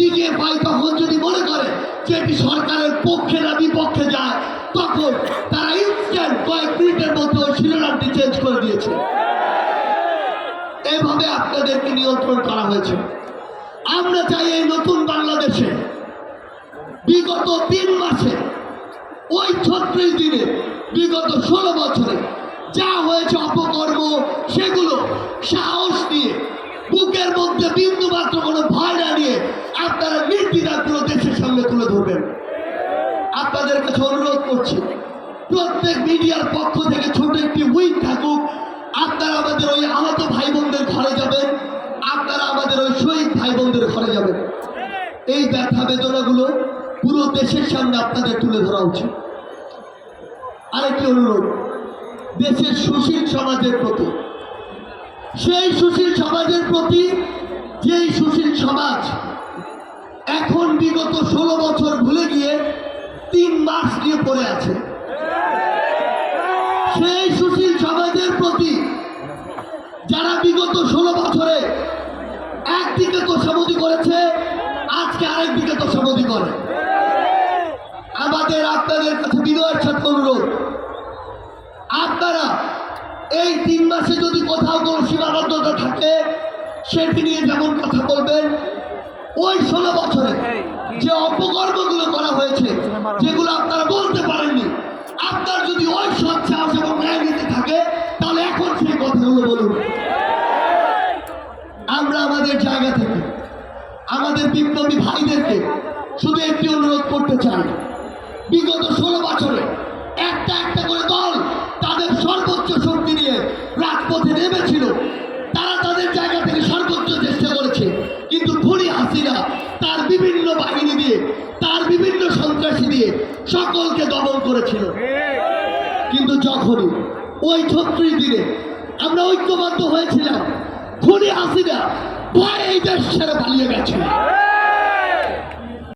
DGFI তখন যদি মনে করে যে এটি সরকারের পক্ষে না বিপক্ষে যায়, তখন তারা ইনস্ট্যান্ট কয়েক মিনিটের মধ্যে ওই শিরোনামটি চেঞ্জ করে দিয়েছে। এভাবে আপনাদেরকে নিয়ন্ত্রণ করা হয়েছে। আমরা চাই এই নতুন বাংলাদেশে বিগত তিন মাসে, ওই ছত্রিশ দিনে, বিগত ষোলো বছরে যা হয়েছে অপকর্ম, সেগুলো সাহস নিয়ে বুকের মধ্যে বিন্দু মাত্র কোনো ভয় নিয়ে দেশের সামনে তুলে ধরবেন। আপনাদের কাছে অনুরোধ করছি, প্রত্যেক মিডিয়ার পক্ষ থেকে ছোট একটি উইক থাকুক। আপনারা আমাদের ওই আহত ভাই বোনদের ঘরে যাবেন, আপনারা আমাদের ওই শহীদ ভাই বোনদের ঘরে যাবেন। এই ব্যথা বেদনাগুলো পুরো দেশের সামনে আপনাদের তুলে ধরা উচিত। আরেকটি অনুরোধ, দেশের সুশীল সমাজের প্রতি। সেই সুশীল সমাজের প্রতি যেই সুশীল সমাজ বিগত ষোলো বছর ভুলে গিয়ে তিন মাস নিয়ে পড়ে আছে। সেই সুশীল সমাজের প্রতি যারা বিগত ষোলো বছরে একদিকে তো তোষামতি করেছে, আজকে আরেকদিকে তোষামতি করে। আমাদের আপনাদের কাছে বিনয়ের সাথে অনুরোধ। আপনারা এই তিন মাসে যদি কোথাও কোনো সীমাবদ্ধতা থাকে, সেটি নিয়ে যেমন কথা ওই ষোলো বছরে যে অপকর্মগুলো করা হয়েছে যেগুলো আপনারা বলতে পারেননি আপনার যদি ওই সৎ সাহস এবং ন্যায় নীতি থাকে তাহলে এখন সেই কথাগুলো বলুন। আমরা আমাদের জায়গা থেকে আমাদের বিপ্লবী ভাইদেরকে শুধু একটি অনুরোধ করতে চাই। বিগত ষোলো বছরে হাসিনা তার বিভিন্ন বাহিনী দিয়ে, তার বিভিন্ন সন্ত্রাসী দিয়ে সকলকে দমন করেছিল। কিন্তু যখনই ওই ছত্রিশ দিনে আমরা ঐক্যবদ্ধ হয়েছিলাম, খুনি হাসিনা ভয় এই দেশ ছেড়ে পালিয়ে গেছে